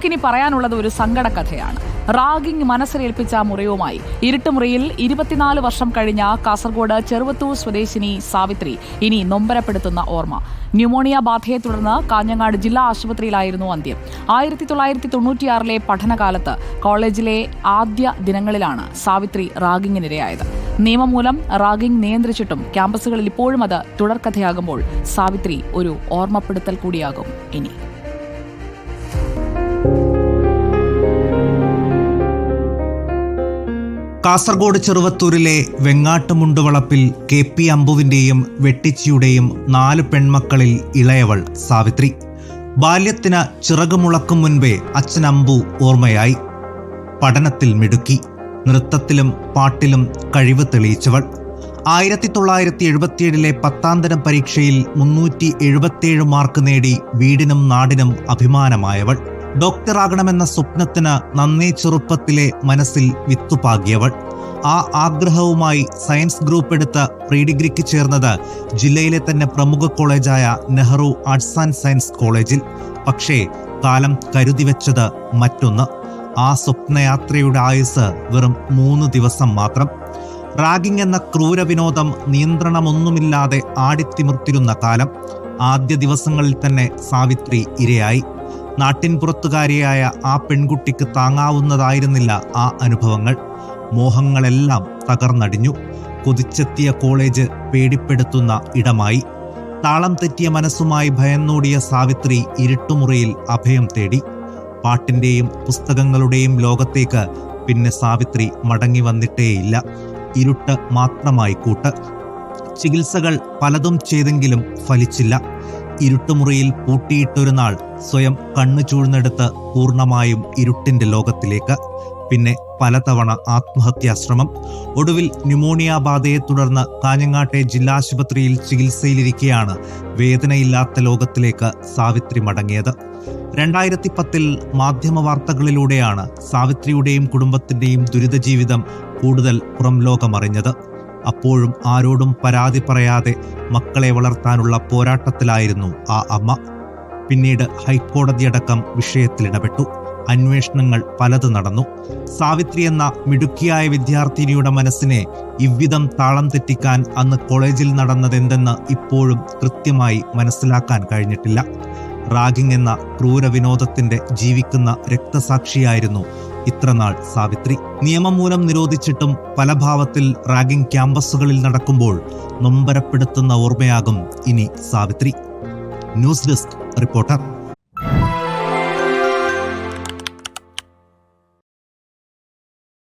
നമുക്കിനി പറയാനുള്ളത് ഒരു സങ്കട കഥയാണ് റാഗിംഗ് മനസ്സിലേൽപ്പിച്ച മുറിവുമായി ഇരുട്ടുമുറിയിൽ ഇരുപത്തിനാല് വർഷം കഴിഞ്ഞ കാസർഗോഡ് ചെറുവത്തൂർ സ്വദേശിനി സാവിത്രി ഇനി നൊമ്പരപ്പെടുത്തുന്ന ഓർമ്മ. ന്യൂമോണിയ ബാധയെ തുടർന്ന് കാഞ്ഞങ്ങാട് ജില്ലാ ആശുപത്രിയിലായിരുന്നു അന്ത്യം. ആയിരത്തി തൊള്ളായിരത്തി തൊണ്ണൂറ്റിയാറിലെ പഠനകാലത്ത് കോളേജിലെ ആദ്യ ദിനങ്ങളിലാണ് സാവിത്രി റാഗിങ്ങിനിരയായത്. നിയമം മൂലം റാഗിംഗ് നിയന്ത്രിച്ചിട്ടും ക്യാമ്പസുകളിൽ ഇപ്പോഴും അത് തുടർക്കഥയാകുമ്പോൾ സാവിത്രി ഒരു ഓർമ്മപ്പെടുത്തൽ കൂടിയാകും ഇനി. കാസർഗോഡ് ചെറുവത്തൂരിലെ വെങ്ങാട്ടുമുണ്ടുവളപ്പിൽ കെ പി അമ്പുവിന്റെയും വെട്ടിച്ചിയുടെയും നാല് പെൺമക്കളിൽ ഇളയവൾ സാവിത്രി. ബാല്യത്തിന് ചിറകുമുളക്കും മുൻപേ അച്ഛൻ അമ്പു ഓർമ്മയായി. പഠനത്തിൽ മിടുക്കി നൃത്തത്തിലും പാട്ടിലും കഴിവ് തെളിയിച്ചവൾ. ആയിരത്തി തൊള്ളായിരത്തി എഴുപത്തിയേഴിലെ പത്താം തരം പരീക്ഷയിൽ മുന്നൂറ്റി എഴുപത്തിയേഴ് മാർക്ക് നേടി വീടിനും നാടിനും അഭിമാനമായവൾ. ഡോക്ടറാകണമെന്ന സ്വപ്നത്തിന് നന്നേ ചെറുപ്പത്തിലെ മനസ്സിൽ വിത്തുപാകിയവൾ. ആ ആഗ്രഹവുമായി സയൻസ് ഗ്രൂപ്പ് എടുത്ത് പ്രീ ഡിഗ്രിക്ക് ചേർന്നത് ജില്ലയിലെ തന്നെ പ്രമുഖ കോളേജായ നെഹ്റു ആർട്സ് ആൻഡ് സയൻസ് കോളേജിൽ. പക്ഷേ കാലം കരുതി വെച്ചത് മറ്റൊന്ന്. ആ സ്വപ്നയാത്രയുടെ ആയുസ് വെറും മൂന്ന് ദിവസം മാത്രം. റാഗിംഗ് എന്ന ക്രൂര വിനോദം നിയന്ത്രണമൊന്നുമില്ലാതെ ആടിത്തിമിർത്തിരുന്ന കാലം ആദ്യ ദിവസങ്ങളിൽ തന്നെ സാവിത്രി ഇരയായി. നാട്ടിൻപുറത്തുകാരിയായ ആ പെൺകുട്ടിക്ക് താങ്ങാവുന്നതായിരുന്നില്ല ആ അനുഭവങ്ങൾ. മോഹങ്ങളെല്ലാം തകർന്നടിഞ്ഞു. കൊതിച്ചെത്തിയ കോളേജ് പേടിപ്പെടുത്തുന്ന ഇടമായി. താളം തെറ്റിയ മനസ്സുമായി ഭയന്നോടിയ സാവിത്രി ഇരുട്ടുമുറിയിൽ അഭയം തേടി. പാട്ടിന്റെയും പുസ്തകങ്ങളുടെയും ലോകത്തേക്ക് പിന്നെ സാവിത്രി മടങ്ങി വന്നിട്ടേയില്ല. ഇരുട്ട് മാത്രമായി കൂട്ട്. ചികിത്സകൾ പലതും ചെയ്തെങ്കിലും ഫലിച്ചില്ല. ഇരുട്ടുമുറിയിൽ പൂട്ടിയിട്ടൊരു നാൾ സ്വയം കണ്ണു ചൂഴ്ന്നെടുത്ത് പൂർണമായും ഇരുട്ടിന്റെ ലോകത്തിലേക്ക്. പിന്നെ പലതവണ ആത്മഹത്യാശ്രമം. ഒടുവിൽ ന്യൂമോണിയ ബാധയെ തുടർന്ന് കാഞ്ഞങ്ങാട്ടെ ജില്ലാശുപത്രിയിൽ ചികിത്സയിലിരിക്കെയാണ് വേദനയില്ലാത്ത ലോകത്തിലേക്ക് സാവിത്രി മടങ്ങിയത്. രണ്ടായിരത്തി പത്തിൽ മാധ്യമ വാർത്തകളിലൂടെയാണ് സാവിത്രിയുടെയും കുടുംബത്തിന്റെയും ദുരിത ജീവിതം കൂടുതൽ പുറം ലോകമറിഞ്ഞത് അപ്പോഴും ആരോടും പരാതി പറയാതെ മക്കളെ വളർത്താനുള്ള പോരാട്ടത്തിലായിരുന്നു ആ അമ്മ. പിന്നീട് ഹൈക്കോടതിയടക്കം വിഷയത്തിലിടപെട്ടു അന്വേഷണങ്ങൾ പലത് നടന്നു. സാവിത്രി എന്ന മിടുക്കിയായ വിദ്യാർത്ഥിനിയുടെ മനസ്സിനെ ഇவ்விധം താളം തെറ്റിക്കാൻ അന്ന് കോളേജിൽ നടന്നതെന്തെന്ന് ഇപ്പോഴും കൃത്യമായി മനസ്സിലാക്കാൻ കഴിഞ്ഞിട്ടില്ല. റാഗിങ് എന്ന ക്രൂര വിനോദത്തിന്റെ ജീവിക്കുന്ന രക്തസാക്ഷിയായിരുന്നു ഇത്രനാൾ സാവിത്രി. നിയമം മൂലം നിരോധിച്ചിട്ടും പല ഭാവത്തിൽ റാഗിംഗ് ക്യാമ്പസുകളിൽ നടക്കുമ്പോൾ നൊമ്പരപ്പെടുത്തുന്ന ഓർമ്മയാകും ഇനി സാവിത്രി. News desk reporter.